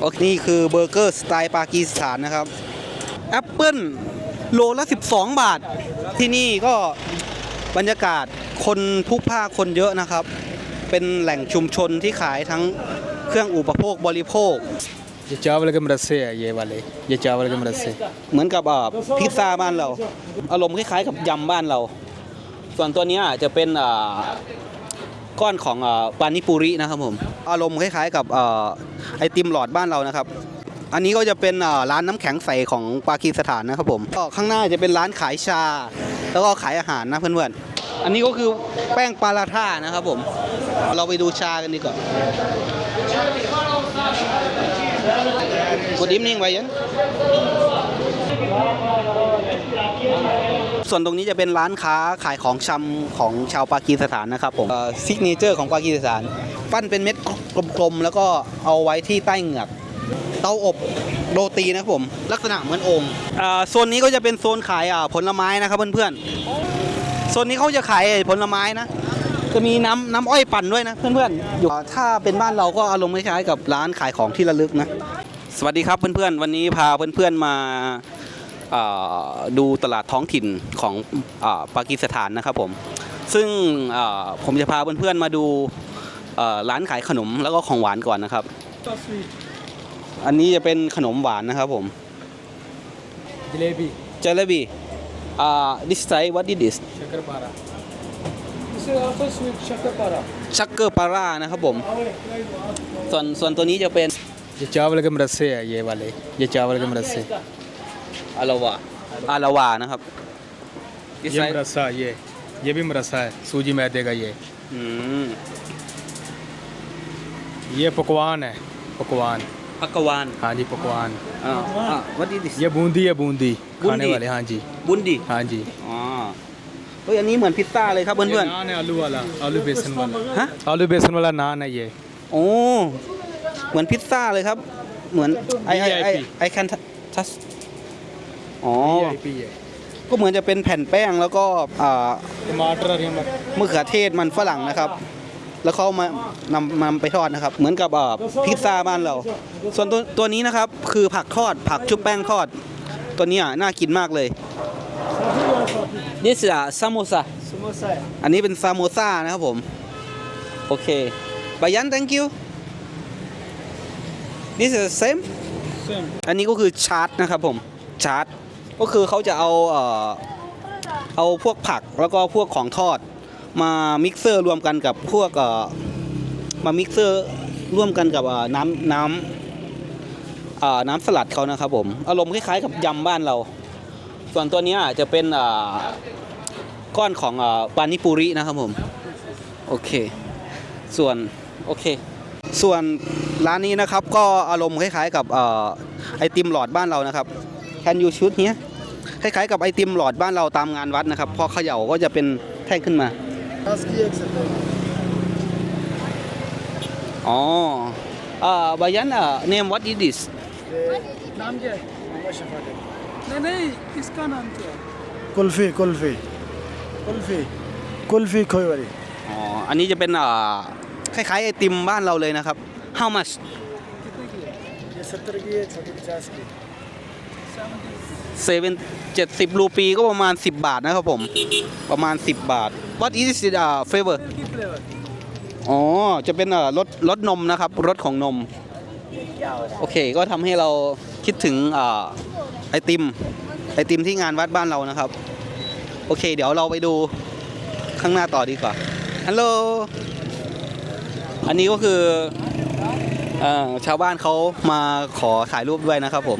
โอเคนี่คือเบอร์เกอร์สไตล์ปากีสถานนะครับแอปเปิลโลละ 12 บาท ที่นี่ก็บรรยากาศคนพลุกพล่านคนเยอะนะครับ เป็นแหล่งชุมชนที่ขายทั้งเครื่องอุปโภคบริโภค ये चावल के मरसे है ये वाले ये चावल के मरसे เหมือนกับเอ่อพิซซ่าบ้านเรา อารมณ์คล้ายๆกับยำบ้านเรา ส่วนตัวเนี้ยจะเป็นเอ่อ ก้อนของปานิปุรินะครับผมอารมณ์คล้ายๆ กับไอติมหลอดบ้านเรานะครับ อันนี้ก็จะเป็นร้านน้ำแข็งใสของปากีสถานนะครับผมก็ข้างหน้าจะเป็นร้านขายชา แล้วก็ขายอาหารนะเพื่อนๆอันนี้ก็คือแป้งปาราท่านะครับผมเราไปดูชากันดีกว่า Good evening ไวยัน ส่วนตรงนี้จะเป็นร้านค้าขายของชำของชาวปากีสถานนะครับผมซิกเนเจอร์ของปากีสถาน ปั้นเป็นเม็ดกลมๆ แล้วก็เอาไว้ที่ใต้เหงือก เตาอบโรตีนะครับผม ลักษณะเหมือนองค์โซนนี้ก็จะเป็นโซนขายผลไม้นะครับเพื่อนๆโซนนี้เขาจะขายผลไม้นะจะมีน้ำน้ำอ้อยปั่นด้วยนะเพื่อนๆอยู่ถ้าเป็นบ้านเราก็อารมณ์คล้ายๆกับร้านขายของที่ระลึกนะ สวัสดีครับเพื่อนๆ วันนี้พาเพื่อนๆมา ดูตลาดท้องถิ่นของอาปากีสถานนะครับผม ซึ่งอ่าผมจะพาเพื่อนๆมาดูเอ่อร้านขายขนมแล้วก็ของหวานก่อนนะครับ อันนี้จะเป็นขนมหวานนะครับผม जलेबी เจลบีอ่า this size what is this shakarpara This is also sweet shakarpara ชักเกอร์ปาร่านะครับผม ส่วนส่วนตัวนี้จะเป็น ये चावल के मरसे है ये वाले ये चावल के मरसे อาราวาอาราวานะครับ This ये size मरसा ये ये भी मरसा है सूजी मैदे का ये อืม ये पकवान है पकवान พักกวาน हाँ जी पकवान อ่าอ่า what is this ये बूंदी है बूंदी खाने बूंदी? वाले हाँ जी บุนดี हाँ जी อ๋อ เฮ้ย อันนี้เหมือนพิซซ่าเลยครับเพื่ ये อน नान है आलू वाला आलू बेसन वाला ๆ ฮะ आलू बेसन वाला नान है ये โอ้ เหมือนพิซซ่าเลยครับ เหมือนไอไอไอ VIP ไ อแคนทัสอ๋อ VIP है ก็เหมือนจะเป็นแผ่นแป้งแล้วก็อ่า टमाटर और ये मर มะเขือเทศมันฝรั่งนะครับ แล้วเขามานำนำไปทอดนะครับ เหมือนกับอ่าพิซซ่าบ้านเรา ส่วนตัวตัวนี้นะครับ คือผักทอด ผักชุบแป้งทอด ตัวนี้อ่ะน่ากินมากเลย นี่สิอ่ะซาโมซา समोसा है อันนี้เป็นซาโมซานะครับผม โอเคบายัน thank you this is the same same อันนี้ก็คือชาร์ตนะครับผม ชาร์ต ก็คือเขาจะเอาเอ่อเอาพวกผักแล้วก็พวกของทอด มามิกเซอร์รวมกันกับพวกเอ่อมามิกเซอร์ร่วมกันกับเอ่อน้ำน้ำอ่าน้ำสลัดเขานะครับผมอารมณ์คล้ายๆกับยำบ้านเรา ส่วนตัวเนี้ยจะเป็นอ่าก้อนของอ่าปานิปุรินะครับผมโอเค ส่วนโอเค ส่วนร้านนี้นะครับก็อารมณ์คล้ายๆกับเอ่อไอติมหลอดบ้านเรานะครับ Can you shoot เนี้ยคล้ายๆกับไอติมหลอดบ้านเราตามงานวัดนะครับ พอเขย่าก็จะเป็นแท่งขึ้นมา อ๋ออ่าบายันอ่า name what is this नाम क्या है नहीं नहीं इसका नाम क्या है कुल्फी कुल्फी कुल्फी कुल्फी खोए वाली อ๋อ อันนี้จะเป็นอ่าคล้ายๆไอติมบ้านเราเลยนะครับ how much ये सत्तर की है छोटी पचास की เซเว่นเจ็ดสิบรูปีก็ประมาณสิบบาทนะครับผม ประมาณสิบบาท What is it uh, flavor อ๋อ จะเป็นรสรสนมนะครับรสของนม โอเค ก็ทำให้เราคิดถึงอไอติม ไอติมที่งานวัดบ้านเรานะครับ โอเค เดี๋ยวเราไปดูข้างหน้าต่อดีกว่าฮัลโหลอันนี้ก็คืออชาวบ้านเขามาขอถ่ายรูปด้วยนะครับผม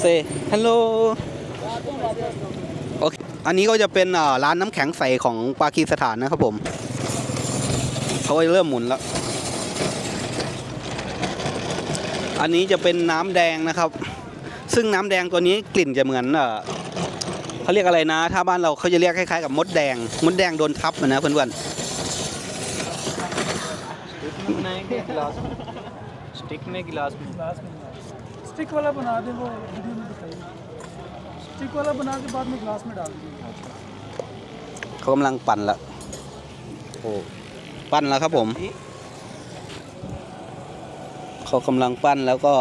เซฮัลโหล โอเค อันนี้ก็จะเป็นเอ่อร้านน้ำแข็งใสของปากีสถานนะครับผม เขาก็เริ่มหมุนแล้ว อันนี้จะเป็นน้ำแดงนะครับ ซึ่งน้ำแดงตัวนี้กลิ่นจะเหมือนเออเขาเรียกอะไรนะ ถ้าบ้านเราเขาจะเรียกคล้ายๆกับมดแดง มดแดงโดนทับอะนะเพื่อน बनाएंगे गिलास में स्टिक में गिलास में गिलास में स्टिक वाला बना दे वो वीडियो में दिखाइए स्टिक वाला बना के बाद में गिलास में डाल दीजिए ๆเขากำลังปั่นละโอ้ปั่นแล้วครับผม เขากำลังปั้นแล้วก็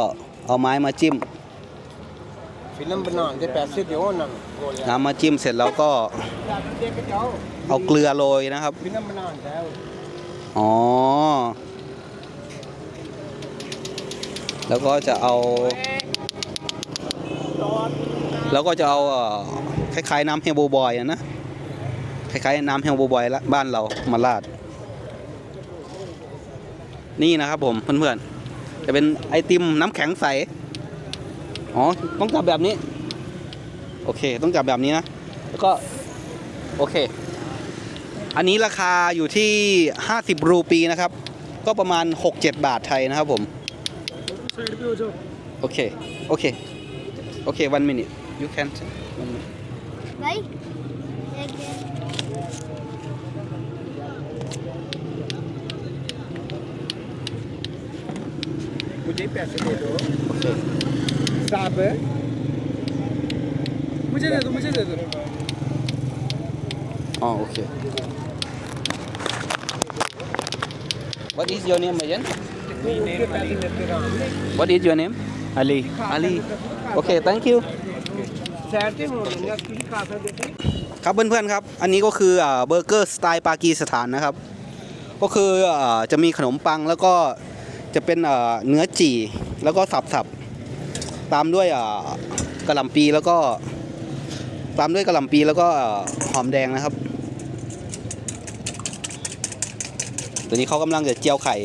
เอาไม้มาจิ้ม ਫਿਲਮ ਬਣਾਉਣ ਦੇ ਪੈਸੇ ਦਿਓ ਉਹਨਾਂ ਨੂੰ ਗੋਲਿਆਂน้ำมาจิ้มเสร็จแล้วก็ ਦੇ ਕੇ ਜਾਓ เอาเกลือโรยนะครับ ਫਿਲਮ ਬਣਾਉਣ ਦਾ ਹੈ ਉਹ। อ๋อ แล้วก็จะเอา แล้วก็จะเอาคล้ายๆน้ำเฮลโบบอยนะคล้ายๆน้ำเฮลโบบอยละบ้านเรามาราด นี่นะครับผมเพื่อนๆจะเป็นไอติมน้ำแข็งใส อ๋อ ต้องจับแบบนี้ โอเค ต้องจับแบบนี้นะ แล้วก็ โอเค อันนี้ราคาอยู่ที่ 50 รูปีนะครับ ก็ประมาณ 6-7 บาทไทยนะครับผม Okay, okay, okay. One minute. You can't. minute. Ah, okay. What is your name Majan? What is your name? Ali. Ali. Okay, thank you. ครับเพื่อนๆครับ อันนี้ก็คือเบอร์เกอร์สไตล์ปากีสถานนะครับ ก็คือจะมีขนมปังแล้วก็จะเป็นเนื้อจี่แล้วก็สับๆ ตามด้วยกระหล่ำปีแล้วก็ตามด้วยกระหล่ำปีแล้วก็หอมแดงนะครับ ตัวนี้เขากำลังจะเจียวไข่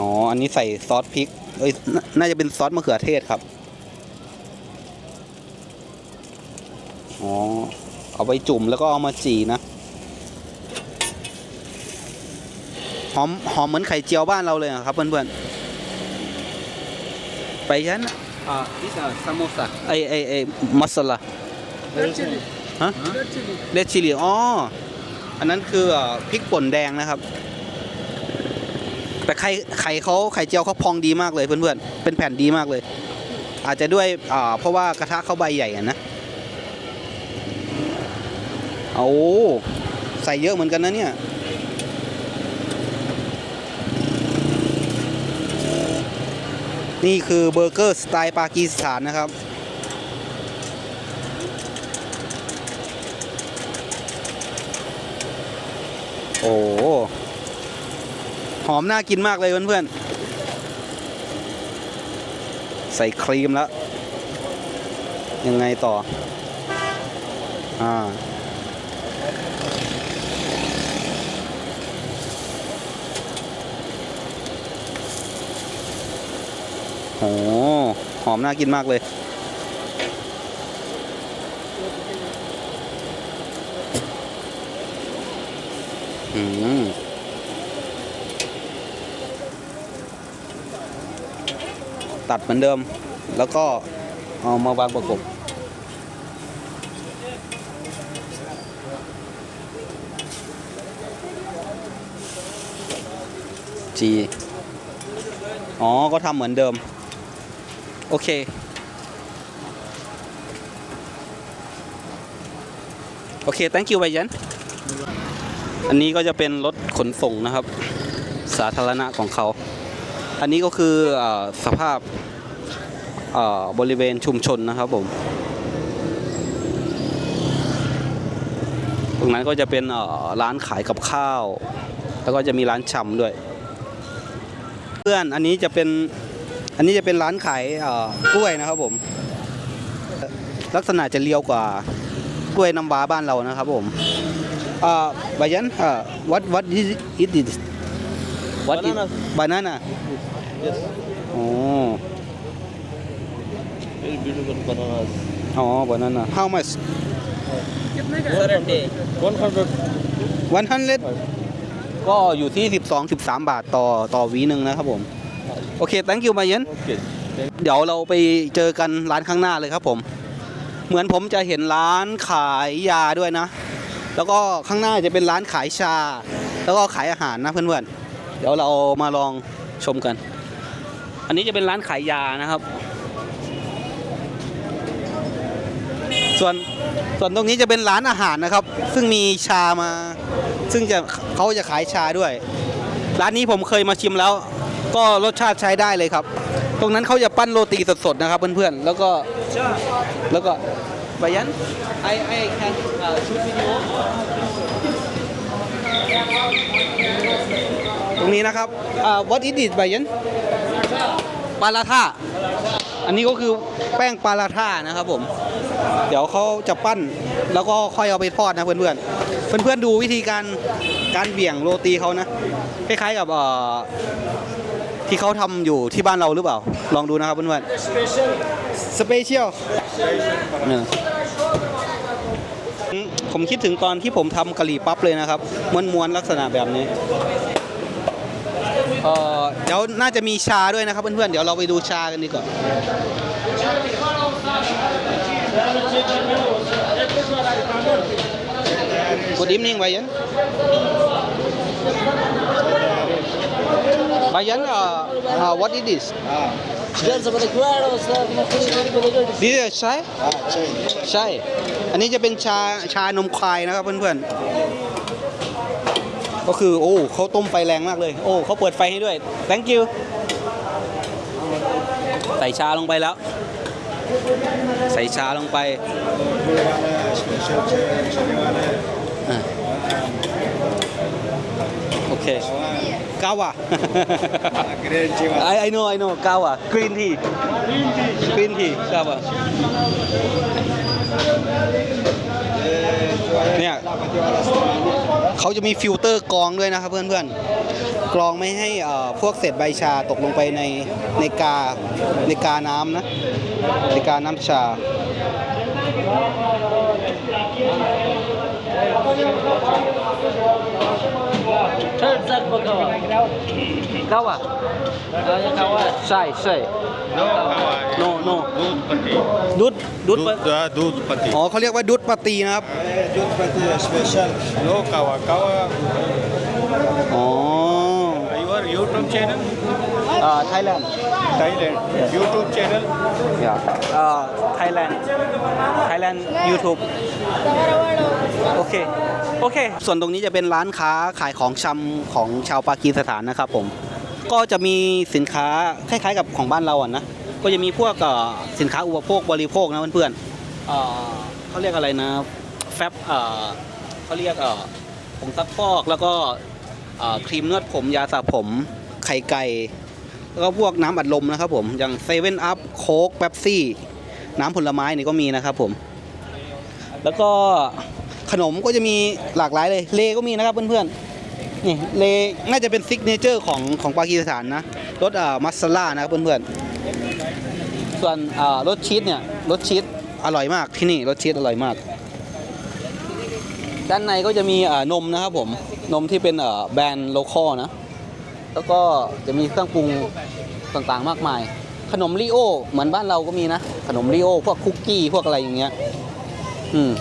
อ๋อ อันนี้ใส่ซอสพริก เอ้ยนน่าจะเป็นซอสมะเขือเทศครับ อ๋อ เอาไปจุ่มแล้วก็เอามาจีนะ หอมหอมเหมือนไข่เจียวบ้านเราเลยอะครับเพื่อนๆ ไปชั้น Ah, this is samosa. ไอไอไอมัสลา Red chili. ฮะ Red chili. เลชิลีอ๋อ อันนั้นคืออ่อพริกป่นแดงนะครับ แต่ไข่ไข่เขาไข่เจียวเขาพองดีมากเลยเพื่อนๆเป็นแผ่นดีมากเลย อาจจะด้วยอ่าเพราะว่ากระทะเขาใบใหญ่อะนะเอาใส่เยอะเหมือนกันนะเนี่ยนี่คือเบอร์เกอร์สไตล์ปากีสถานนะครับ โอ้ อมน่ากินมากเลยเพื่อนๆ ใส่ครีมแล้ว ยังไงต่อ อ่าโอ้หหอมน่ากินมากเลยอืม ตัดเหมือนเดิม แล้วก็เอามาวางประกบจีอ๋อ ก็ทำเหมือนเดิม โอเค โอเค thank you ไบยันอันนี้ก็จะเป็นรถขนส่งนะครับ สาธารณะของเขา อันนี้ก็คืออสภาพบริเวณชุมชนนะครับผม ตรงนั้นก็จะเป็นร้านขายกับข้าว แล้วก็จะมีร้านชำด้วย เพื่อนอันนี้จะเป็นอันนี้จะเป็นร้านขายกล้วยนะครับผม ลักษณะจะเรียวกว่ากล้วยน้ำว้าบ้านเรานะครับผมอ่าบายันอ่า what what is it is What banana. is banana? Yes. Oh. Very beautiful bananas. Oh, banana. How much? One hundred. One hundred. ก็อยู่ที่ 12 13 บาทต่อต่อวีนึงนะครับผม โอเค thank you มาเย็นเดี๋ยวเราไปเจอกันร้านข้างหน้าเลยครับผม เหมือนผมจะเห็นร้านขายยาด้วยนะ แล้วก็ข้างหน้าจะเป็นร้านขายชา แล้วก็ขายอาหารนะเพื่อนๆ เดี๋ยวเรามาลองชมกัน อันนี้จะเป็นร้านขายยานะครับ ส่วนส่วนตรงนี้จะเป็นร้านอาหารนะครับ ซึ่งมีชามา ซึ่งจะเขาจะขายชาด้วย ร้านนี้ผมเคยมาชิมแล้ว ก็รสชาติใช้ได้เลยครับ ตรงนั้นเขาจะปั้นโรตีสดๆนะครับเพื่อนๆ แล้วก็แล้วก็บายัน I I can uh, shoot video ตรงนี้นะครับอ่า what is it บายันปาลาท่าอันนี้ก็คือแป้งปาลาท่านะครับผม เดี๋ยวเขาจะปั้นแล้วก็ค่อยเอาไปทอดนะเพื่อนๆเพื่อนๆดูวิธีการการเบี่ยงโรตีเขานะคล้ายๆกับเอ่อที่เขาทำอยู่ที่บ้านเราหรือเปล่า ลองดูนะครับเพื่อนๆสเปเชียลผมคิดถึงตอนที่ผมทำกะหรี่ปั๊บเลยนะครับม้วนๆลักษณะแบบนี้ เอ่อเดี๋ยวน่าจะมีชาด้วยนะครับเพื่อนๆ เดี๋ยวเราไปดูชากันดีกว่า Good evening, Bayan. Bayan, uh, uh, what is this? This is chai? Chai. อันนี้จะเป็นชาชานมควายนะครับเพื่อนๆ ก็คือโอ้เขาต้มไฟแรงมากเลย โอ้เขาเปิดไฟให้ด้วย thank you ใส่ชาลงไปแล้ว ใส่ชาลงไปอะโอเคกาวะ I I know I know กาวะ green tea green tea กาวะเนี่ย เขาจะมีฟิลเตอร์กรองด้วยนะครับเพื่อนๆกรองไม่ให้พวกเศษใบชาตกลงไปในในกาในกาน้ำนะในกาน้ำชากาวะใช่ใช่ No Hawaii. โนโน Dud Pati. ดุดดุด Dud, ah, อ๋อเขาเรียกว่าดุดปาตีนะครับ Dud Pati special. No Kawakawa. อ๋อ Your YouTube channel? อ่าไทยแลนด์ Thailand. YouTube channel? อย่าอ่าไทยแลนด์ไทยแลนด์ YouTube โอเค โอเค ส่วนตรงนี้จะเป็นร้านค้าขายของชำของชาวปากีสถานนะครับผม ก็จะมีสินค้าคล้ายๆกับของบ้านเราอะนะก็จะมีพวกสินค้าอุปโภคบริโภคนะเพื่อนๆเขาเรียกอะไรนะแฟบเขาเรียกผงซักฟอกแล้วก็ครีมนวดผมยาสระผมไข่ไก่แล้วก็พวกน้ำอัดลมนะครับผมอย่างเซเว่นอัพโค้กเป๊ปซี่ น้ำผลไม้นี่ก็มีนะครับผม แล้วก็ขนมก็จะมีหลากหลายเลยเลก็มีนะครับเพื่อนๆ นี่เลน่าจะเป็นซิกเนเจอร์ของของปากีสถานนะรสอ่ามัสลานะครับเพื่อนๆส่วนอ่ารสชีสเนี่ยรสชีสอร่อยมากที่นี่รสชีสอร่อยมาก ด้านในก็จะมีอ่านมนะครับผมนมที่เป็นอ่าแบรนด์โลคอลนะ แล้วก็จะมีเครื่องปรุงต่างๆมากมาย ขนมริโอเหมือนบ้านเราก็มีนะ ขนมริโอพวกคุกกี้พวกอะไรอย่างเงี้ยอืม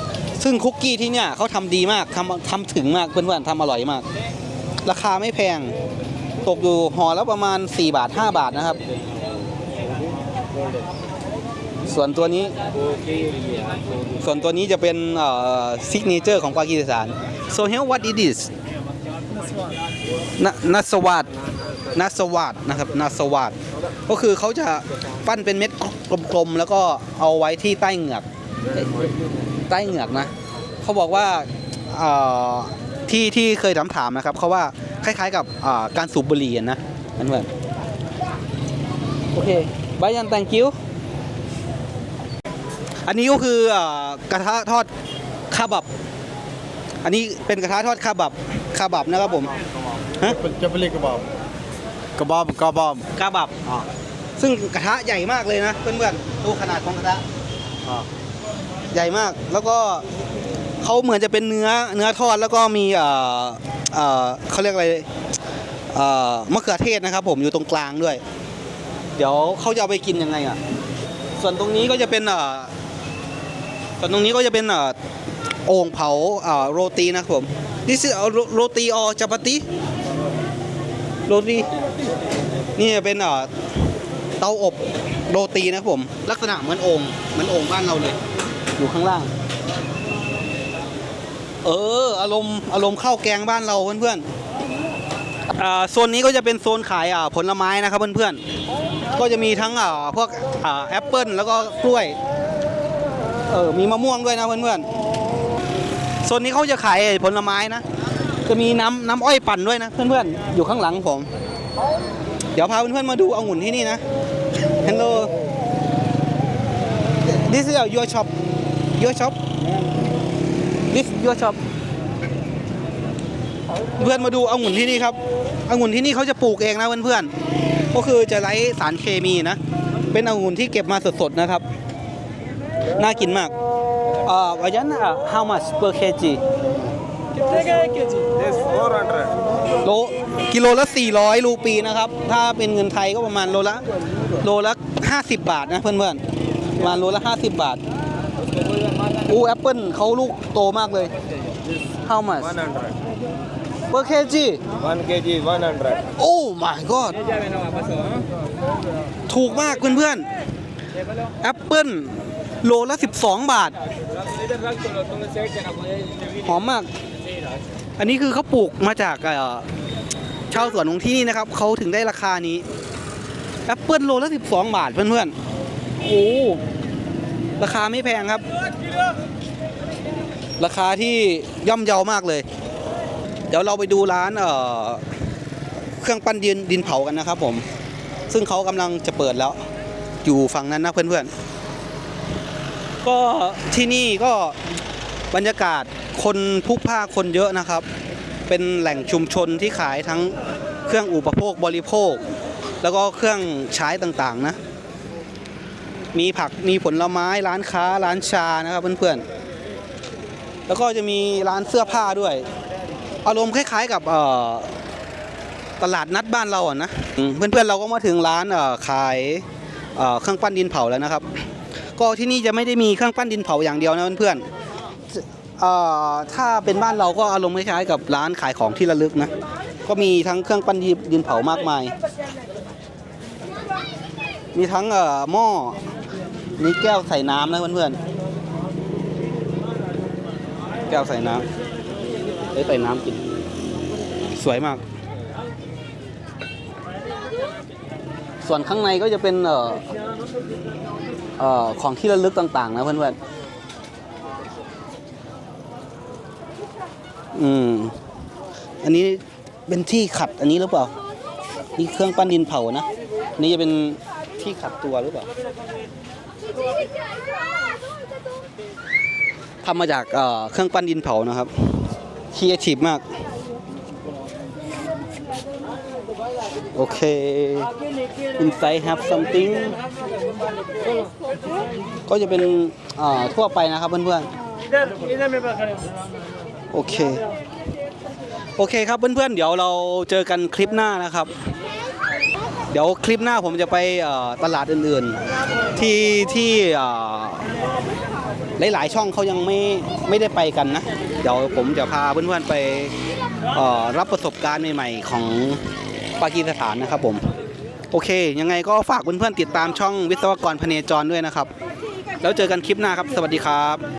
ซึ่งคุกกี้ที่เนี่ยเขาทำดีมากทำทำถึงมากเพื่อนๆทำอร่อยมาก ราคาไม่แพง ตกอยู่ห่อแล้วประมาณ 4 บาท 5 บาทนะครับ ส่วนตัวนี้ ส่วนตัวนี้จะเป็นซิกเนเจอร์ของปากีสถาน so here what it is นัสวัดนัสวัดนะครับนัสวัดก็คือเขาจะปั้นเป็นเม็ดกลมๆ แล้วก็เอาไว้ที่ใต้เหงือก ใต้เหงือกนะ เขาบอกว่า ที่ที่เคยถามถามนะครับเขาว่าคล้ายๆกับการสูบบุหรี่นะนั่นเหมือนโอเคบายันแตงคิ้วอันนี้ก็คือกระทะทอดคาบับ อันนี้เป็นกระทะทอดคาบับคาบับนะครับผมฮะจะเปเรียกกระบอกกระบอมกระบอกระบับซึ่งกระทะใหญ่มากเลยนะเพื่อนๆดูขนาดของกระทะใหญ่มากแล้วก็ เขาเหมือนจะเป็นเนื้อเนื้อทอดแล้วก็มีเอ่อเอ่อเขาเรียกอะไรเอ่อมะเขือเทศนะครับ ผมอยู่ตรงกลางด้วย เดี๋ยวเขาจะเอาไปกินยังไงอะส่วนตรงนี้ก็จะเป็นเอ่อส่วนตรงนี้ก็จะเป็นเอ่อโอ่งเผาเอ่อโรตีนะครับผม this is โรตีออจัปติโรตีนี่จะเป็นเอ่อเตาอบโรตีนะครับผม ลักษณะเหมือนโอ่งเหมือนโอ่งบ้านเราเลย อยู่ข้างล่าง เออ อารมณ์อารมณ์ข้าวแกงบ้านเราเพื่อนๆอ่าโซนนี้ก็จะเป็นโซนขายอ่าผลไม้นะครับเพื่อนๆ ก็จะมีทั้งอ่าพวกอ่าแอปเปิลแล้วก็กล้วย เออ มีมะม่วงด้วยนะเพื่อนๆ โซนนี้เขาจะขายผลไม้นะ จะมีน้ำน้ำอ้อยปั่นด้วยนะเพื่อนๆ อยู่ข้างหลังผม เดี๋ยวพาเพื่อนๆมาดูองุ่นที่นี่นะ Hello This is your shop Your shop this your เพื่อนมาดูองุ่นที่นี่ครับองุ่นที่นี่เขาจะปลูกเองนะเพื่อนๆก็คือจะไร้สารเคมีนะ เป็นองุ่นที่เก็บมาสดๆนะครับ น่ากินมากอ่าวันนั้นอะ how much per kg โลกิโลละ 400 รูปีนะครับ ถ้าเป็นเงินไทยก็ประมาณโลละโลละ 50 บาทนะเพื่อนๆประมาณโลละ 50 บาท อู้แอปเปิลเขาลูกโตมากเลย how much 100 per kg 1 kg 100 โอ้ my god ถูกมากเพื่อนๆแอปเปิลโลละ 12 บาท หอมมาก อันนี้คือเขาปลูกมาจากเอ่อชาวสวนของที่นี่นะครับ เขาถึงได้ราคานี้แอปเปิลโลละ 12 บาทเพื่อนๆ โอ้ ราคาไม่แพงครับ ราคาที่ย่อมเยาวมากเลย เดี๋ยวเราไปดูร้านเอ่อเครื่องปั้นดินดินเผากันนะครับ ผม ซึ่งเขากำลังจะเปิดแล้ว อยู่ฝั่งนั้นนะเพื่อนๆ ก็ที่นี่ก็บรรยากาศคนพุกพล่าคนเยอะนะครับ เป็นแหล่งชุมชนที่ขายทั้งเครื่องอุปโภคบริโภค แล้วก็เครื่องใช้ต่างๆนะ มีผักมีผลไม้ร้านค้าร้านชานะครับเพื่อนๆ แล้วก็จะมีร้านเสื้อผ้าด้วย อารมณ์คล้าย ๆ กับตลาดนัดบ้านเราอะนะอืมเพื่อนๆเราก็มาถึงร้านขายเครื่องปั้นดินเผาแล้วนะครับ ก็ที่นี่จะไม่ได้มีเครื่องปั้นดินเผาอย่างเดียวนะเพื่อนๆเอ่อถ้าเป็นบ้านเราก็อารมณ์คล้ายๆกับร้านขายของที่ระลึกนะก็มีทั้งเครื่องปั้นดินเผามากมาย มีทั้งหม้อ นี่แก้วใส่น้ำนะเพื่อนๆ แก้วใส่น้ำได้ใส่น้ำกิน สวยมาก ส่วนข้างในก็จะเป็นเอ่อเอ่อของที่ระลึกต่างๆ นะเพื่อนๆ อืม อันนี้เป็นที่ขัดอันนี้หรือเปล่า นี่เครื่องปั้นดินเผานะ นี่จะเป็นที่ขัดตัวหรือเปล่า ทำมาจากเครื่องปั้นดินเผานะครับคีเอทีฟมาก โอเคอินไซด์ have something ก็จะเป็นทั่วไปนะครับเพื่อนๆ โอเค โอเคครับเพื่อนๆ เดี๋ยวเราเจอกันคลิปหน้านะครับ เดี๋ยวคลิปหน้าผมจะไปตลาดอื่นๆ ที่ที่หลายๆช่องเขายังไม่ไม่ได้ไปกันนะ เดี๋ยวผมจะพาเพื่อนๆไปรับประสบการณ์ใหม่ๆของปากีสถานนะครับผมโอเค ยังไงก็ฝากเพื่อนๆติดตามช่องวิศวกรพเนจรด้วยนะครับ แล้วเจอกันคลิปหน้าครับ สวัสดีครับ